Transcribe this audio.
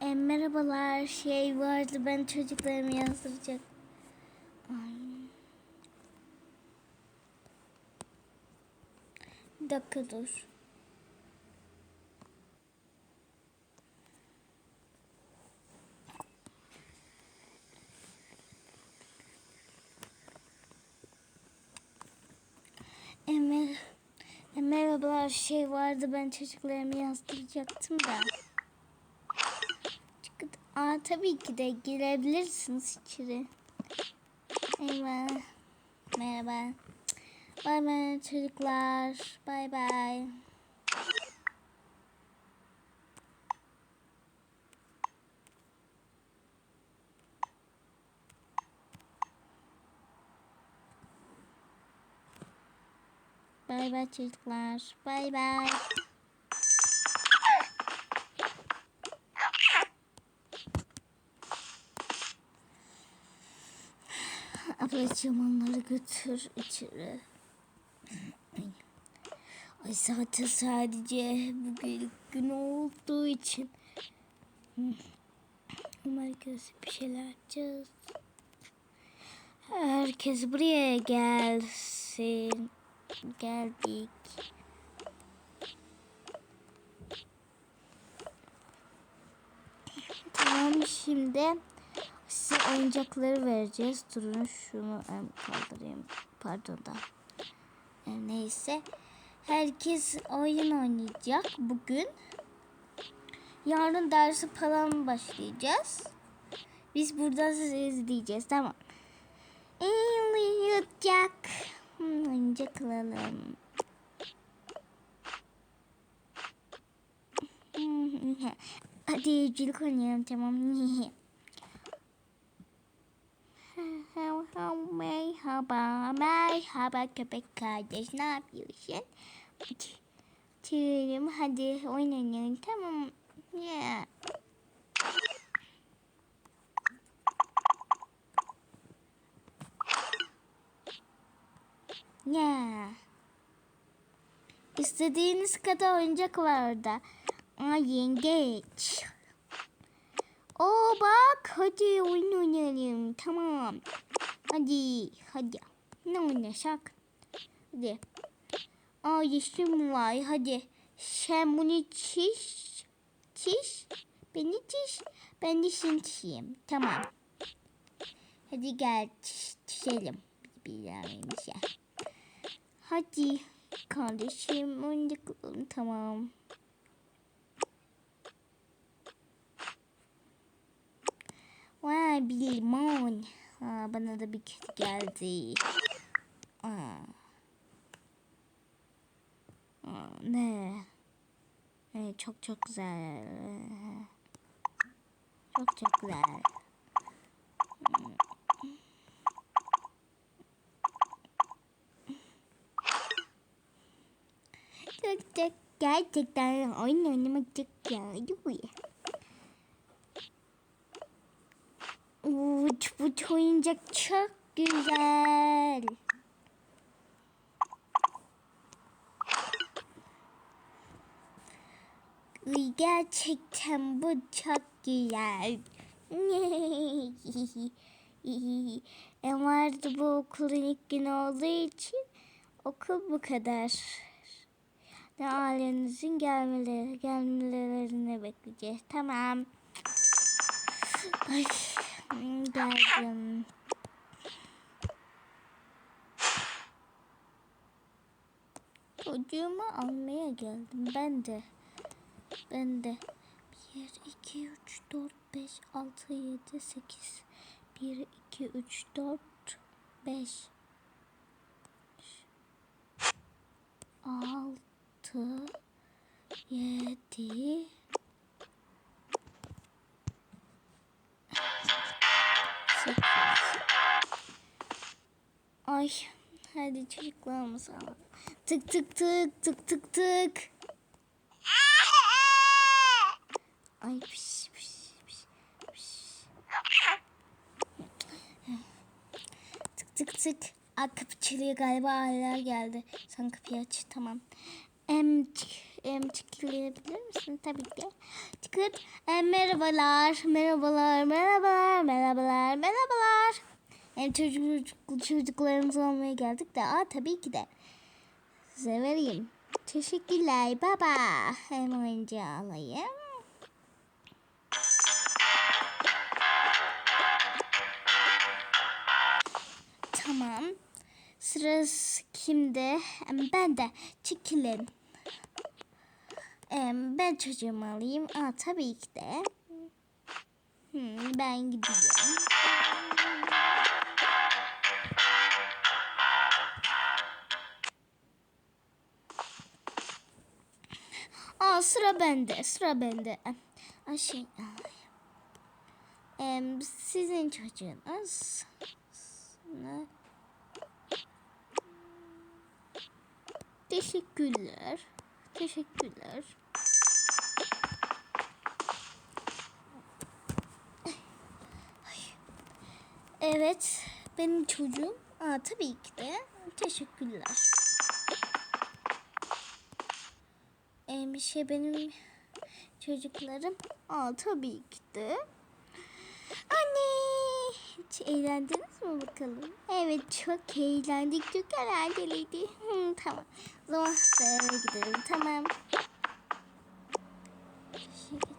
E, merhabalar şey vardı ben çocuklarımı yazdıracak. Ay. Bir dakika dur. E, mer- e, merhabalar şey vardı ben çocuklarımı yazdıracaktım da. Aa tabii ki de girebilirsiniz içeri. Eyvah. Merhaba. Bay bay çocuklar. Bay bay. Bay bay çocuklar. Bay bay. Ablacığım onları götür içeri. Ay zaten sadece bugün gün olduğu için. Herkes bir şeyler yapacağız. Herkes buraya gelsin. Geldik. Tamam şimdi oyuncakları vereceğiz. Durun şunu kaldırayım. Pardon da. E, neyse. Herkes oyun oynayacak bugün. Yarın dersi falan başlayacağız. Biz burada sizi izleyeceğiz. Tamam. Oyuncak. Hmm, oyuncak alalım. Hadi evcilik oynayalım tamam. merhaba, merhaba köpek kardeş. Ne yapıyorsun? Tüyüm hadi oynayalım tamam. Yeah. Yeah. İstediğiniz kadar oyuncak var orada. Aa yengeç. Oo bak hadi oyun oynayalım. Tamam. Hadi hadi. Ne oynasak? Hadi. Aa yeşim var hadi. Sen bunu çiş. Çiş. Beni çiş. Ben de seni çişeyim. Tamam. Hadi gel çiş, çişelim. Birbirimize. Hadi kardeşim oyuncaklarım tamam. Vay bir limon. Bana da bir kedi geldi. Aa. Aa, ne? Evet, çok çok güzel. Çok çok güzel. Çok çok gerçekten oyun oynamak çok güzel. Bu oyuncak çok güzel. Gerçekten bu çok güzel. Ama bu okulun ilk günü olduğu için okul bu kadar. Ve ailenizin gelmeleri, gelmelerini bekleyeceğiz. Tamam. Ay, geldim. Çocuğumu almaya geldim ben de. Ben de. 1, 2, 3, 4, 5, 6, 7, 8. 1, 2, 3, 4, 5. 6, 7, Ay hadi çocuklarımız al. Tık tık tık tık tık tık. Ay piş piş piş piş. Tık tık tık. Aa, kapı çalıyor galiba aileler geldi. Sen kapıyı aç tamam. Em, em, tıklayabilir misin? Tabii ki. Tıklat. Em, merhabalar, merhabalar, merhabalar, merhabalar, merhabalar. Em, çocuk, çocuklarımız olmaya geldik de. Aa, tabii ki de. Size vereyim. Teşekkürler baba. Hem oyuncağı alayım. Tamam. Sırası kimde? Ben de. Çekilin. Ben çocuğumu alayım. Aa, tabii ki de. Hmm, ben gidiyorum. Sıra bende. Sıra bende. Ay şey. Em, sizin çocuğunuz. Teşekkürler. Teşekkürler. Evet, benim çocuğum. Aa, tabii ki de. Teşekkürler. e, bir şey benim çocuklarım. Aa tabii ki de. Anne! Hiç eğlendiniz mi bakalım? Evet çok eğlendik. Çok eğlenceliydi. Tamam. Zaman eve gidelim. Tamam. Şimdi...